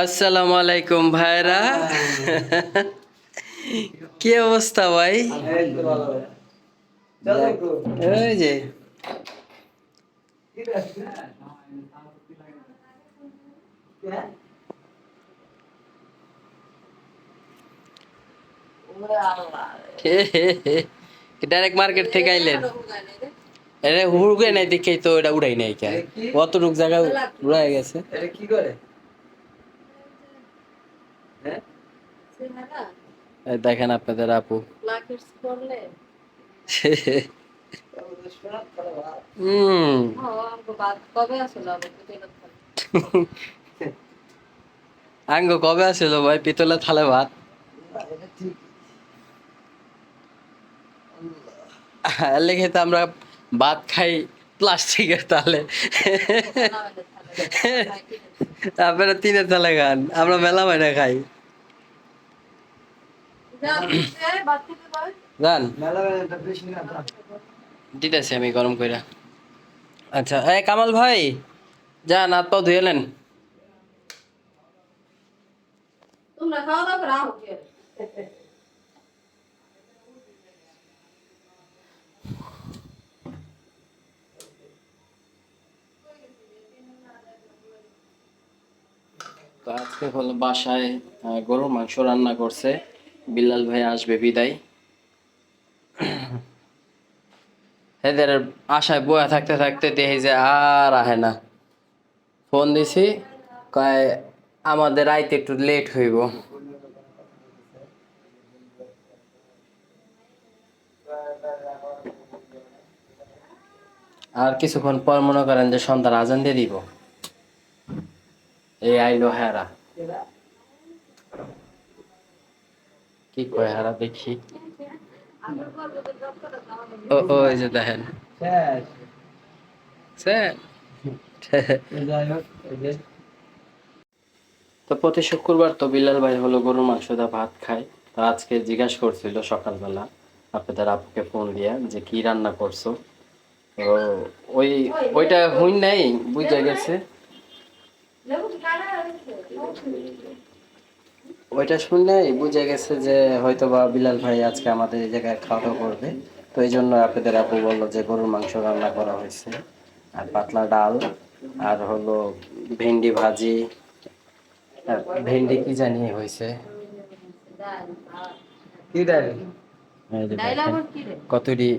আসসালামু আলাইকুম ভাইরা। কি অবস্থা ভাই? ওই যে। ডাইরেক্ট মার্কেট থেকে আইলেন। এটা হুড়গে নাই দেখে তো এটা উড়াই নাই কে। অতটুক জায়গা উড়াই গেছে। এটা কি করে? হ্যাঁ? দেখেন আপনাদের আপু। আঙ্গ কবে আসিল ভাই? পিতলে থালে ভাত? লেগে তো আমরা ভাত খাই প্লাস্টিকের তালে। আপনারা তিনের তালে খান আমরা মেলা মাইনা খাই। জান। দিতেছি আমি গরম কইরা। আচ্ছা এই কামাল ভাই। যান হাত পাও ধুয়েলেন তোমরা খাওয়া দাওয়া করে আও তো আজকে হলো বাসায় গরুর মাংস রান্না করছে। বিল্লাল ভাই আসবে, বিদায়। এদের আশায় বয়া থাকতে থাকতে দেখি যে আর আহে না। ফোন দিছি, কয় আমাদের আইতে একটু লেট হইব। আর কিছুক্ষণ পর মনে করেন যে সন্ধ্যার আজান দিয়ে দিব। এই আইলো হেরা। কি কয় হেরা দেখি? ও ও এই যে দেখেন। তো প্রতি শুক্রবার তো বিলাল ভাই হলো গরুর মাংস দা ভাত খায়। তো আজকে জিজ্ঞাসা করছিল সকালবেলা আপনাদের আপুকে ফোন দিয়া যে কি রান্না করছ? তো ওই ওইটা হইন নাই বুঝে গেছে। ওইটা শুনলে বুঝে গেছে যে হয়তো বা বিলাল ভাই আজকে আমাদের এই জায়গায় খাওয়া দাওয়া করবে। তো এই জন্য আপনাদের আপু বলল যে গরুর মাংস রান্না করা হয়েছে। আর পাতলা ডাল আর হলো ভেন্ডি ভাজি ভেন্ডি কি জানি হয়েছে? কি ডাল? কতটি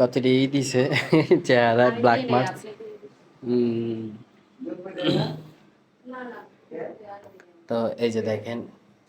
কতটি ই দিছে চেহারা ব্ল্যাক না তো এই যে দেখেন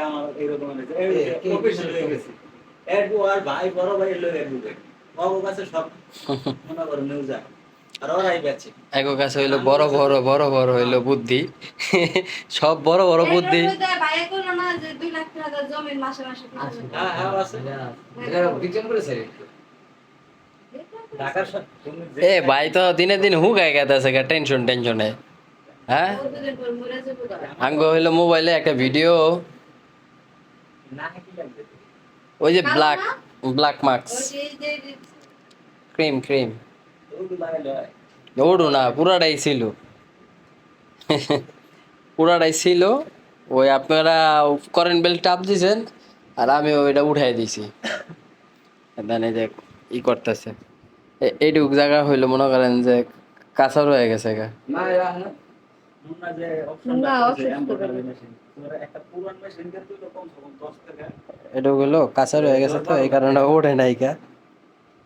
আমার আর ভাই বড় ভাই এলো কাছে সব মনে করো নিউজ আর ওরাই কাছে হইল বড় বড় বড় বড় হইল বুদ্ধি। সব বড় বড় বুদ্ধি। ভাই করল না যে দুই লাখ টাকা জমির মাসে মাসে আচ্ছা। কিছু হ্যাঁ হ্যাঁ আছে। এটা বিজ্ঞান করেছে ঢাকার সব তুমি যে- এ ভাই তো দিনে দিন হুগায় গেছে টেনশন টেনশনে হ্যাঁ। আঙ্গ হইল মোবাইলে একটা ভিডিও ওই যে black black marks cream cream ওড়ু না পুরাটাই ছিল। পুরাটাই ছিল। ওই আপনারা কারেন্ট বেল টাপ দিয়েছেন আর আমি ওইটা উঠাই দিছি। দেন যে ই করতেছে। এইটুক জায়গা হইল মনে করেন যে কাঁচা রয়ে গেছে গা। এটা হইল কাঁচা রয়ে গেছে তো এই কারণে ওঠে নাই গা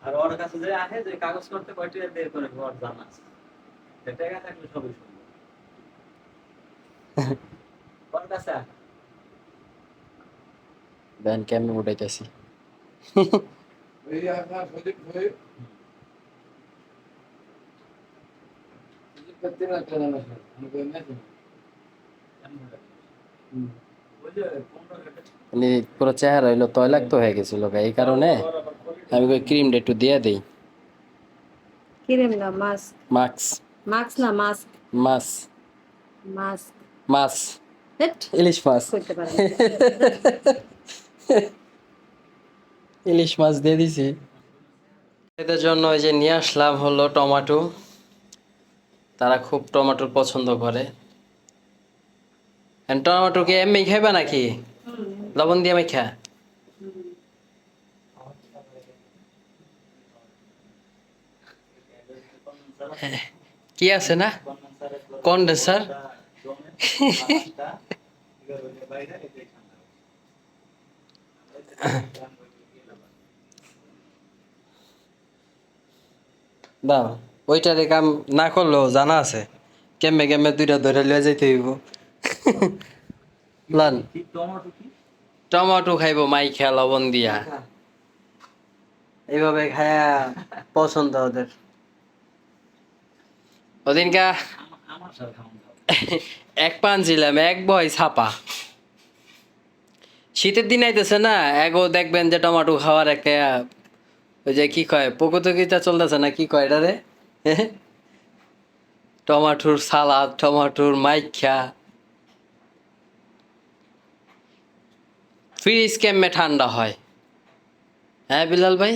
আর ওর কাছে যে আহে যে কাগজ করতে কয়টি বের করে ওর জানা আছে। টাকা থাকলে সবই সম্ভব। ওর কাছে আহে। দেন উঠাইতেছি। ওই আমি কই না মানে পুরো চেহারা হইল তৈলাক্ত হয়ে গেছিল এই কারণে আমি ওই ক্রিমটা একটু দিয়ে দিই। কিরেম না মাস্ক মাস্ক মাস্ক না মাস্ক মাস্ক ইলিশ মাছ ইলিশ মাছ দিয়ে দিছি। এদের জন্য ওই যে নিয়ে আসলাম হলো টমেটো। তারা খুব টমেটো পছন্দ করে। টমেটো কি এমনি খাইবা নাকি? লবণ দিয়ে মেখা কি আছে না? কন্ডেন্সার? দাও। ওইটারে কাম না করলেও জানা আছে। কেমে কেমে দুইটা ধরে লিয়ে যাইতে হইব। লান। টমেটো খাইব মাই খেয়া লবণ দিয়া। এইভাবে খায়া পছন্দ ওদের। ওদিনকা এক পান ছিলাম এক বয় ছাপা। শীতের দিন আইতেছে না এগো দেখবেন যে টমেটো খাওয়ার একটা ওই যে কি কয় প্রকৃতিটা চলতেছে না কি কয় এটা রে টমাটোর সালাদ টমাটোর মাইখা ফ্রিজ কেমনে ঠান্ডা হয়? হ্যাঁ বিলাল ভাই?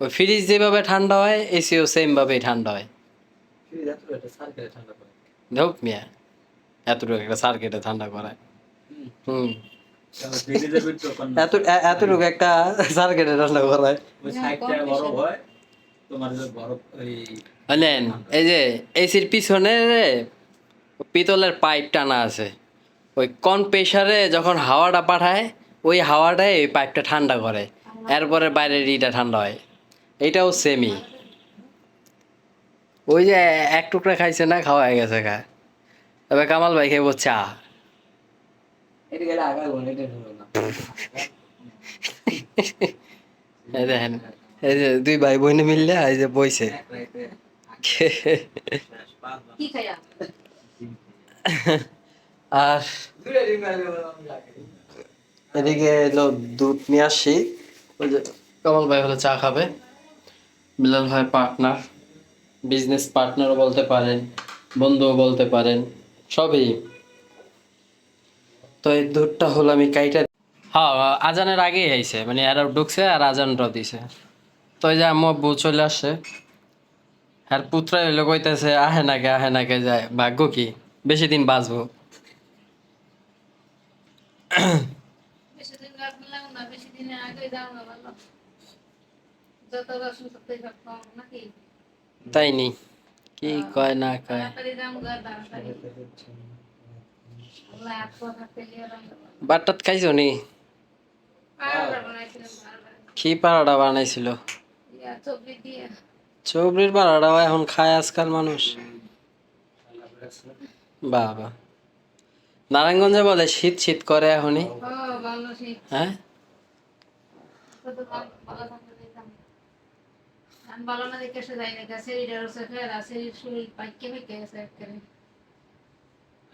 ওই ফ্রিজ যেভাবে ঠান্ডা হয় এসিও সেম ভাবেই ঠান্ডা হয় ধোপ মিয়া। এতটুকু একটা সার্কিটে ঠান্ডা করায় হুম। এতটুকু একটা সার্কিটে ঠান্ডা করায় নেন এই যে এসির পিছনে পিতলের পাইপ টানা আছে ওই কম প্রেশারে যখন হাওয়াটা পাঠায় ওই হাওয়াটাই ওই পাইপটা ঠান্ডা করে। এরপরে বাইরের ইটা ঠান্ডা হয়। এইটাও সেমই ওই যে এক টুকরা খাইছে না খাওয়া হয়ে গেছে খা তবে কামাল ভাই খেয়ে চা এটা গেলে আগা বলে এটা হলো না। এই দেখেন। এই যে দুই ভাই বোনে মিললে এই যে বইছে। আর এদিকে এলো দুধ নিয়ে আসি। ওই যে কমল ভাই হলো চা খাবে। বিলাল ভাই পার্টনার বিজনেস পার্টনারও বলতে পারেন বন্ধুও বলতে পারেন সবই। তো এই দুধটা হলো আমি কাইটা হ্যাঁ আজানের আগেই আইছে মানে এরা ঢুকছে আর আজানটাও দিছে। তো এই যে আমার বউ চলে আসছে আর পুত্র হইল কইতেছে আহে নাকে আহে নাকে যায় ভাগ্য কি? বেশি দিন বাঁচবো। তাই নি? কি কয় না কয়? বাটটাত খাইছো নি? কি পাড়াটা বানাইছিল? চবরি দিয়ে চৌবড়ির পাড়াটাও এখন খায় আজকাল মানুষ। বাবা। নারায়ণগঞ্জে বলে শীত শীত করে এখনই। হ্যাঁ?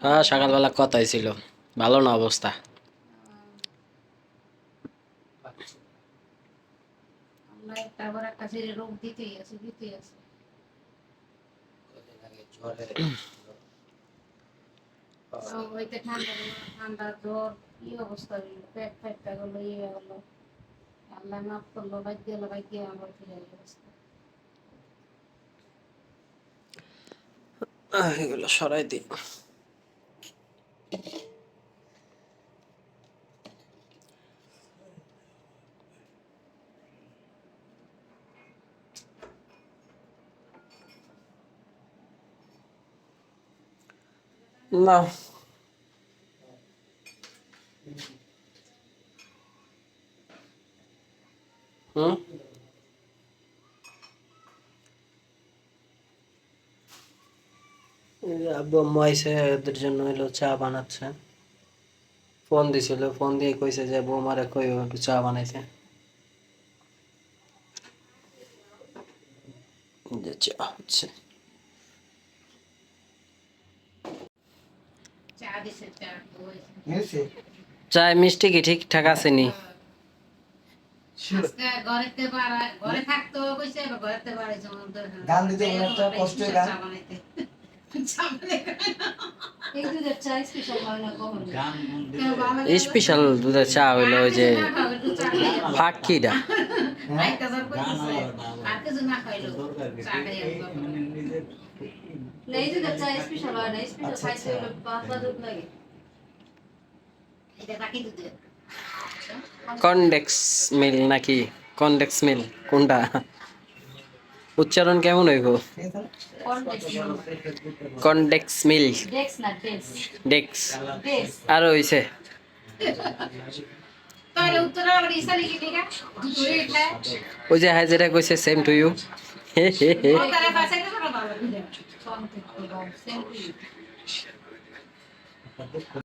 হ্যাঁ সকালবেলা কথাই ছিল। ভালো না অবস্থা। একটা আবার একটা ছেড়ে রোগ দিতেই আছে দিতেই আছে। ঠান্ডা ঠান্ডা জ্বর কি অবস্থা হইল? পেট ফাইটটা গেলো ইয়ে গেলো। আল্লাহ মাফ করল ভাগ্য গেলো ভাগ্য আমার ফিরে অবস্থা। এগুলো সরাই দিই না। হুম? আব্বু আম্মু আইসে ওদের জন্য হলো চা বানাচ্ছে। ফোন দিছিল, ফোন দিয়ে কইছে যে বৌমারে কই একটু চা বানাইছে যে চা হচ্ছে চা দিছে চা হয়েছে মিলছে চায় মিষ্টি কি ঠিকঠাক। গান দিতে একটা গান। স্পেশাল হয় না? স্পেশাল দুধের চা হইল ওই যে। ফাটকিটা আর কিছু না খাইলো। চা চা স্পেশাল হয় না স্পেশাল আচ্ছা, আচ্ছা। পাতলা দুধ লাগে। এটা রাখি দুধে কনডেক্স মিল নাকি? কনডেক্স মিল কোনটা? উচ্চারণ কেমন হইব? কনডেক্স মিল। ডেক্স। আর হইছে। তাহলে উত্তর আবার ইসা লিখি দিগা দুধে খায় ওই যে হ্যাঁ যেটা কইছে সেম টু ইউ হে হে হে ও তারে পাশে তো ভালো বুঝে কনটেক্স সেম টু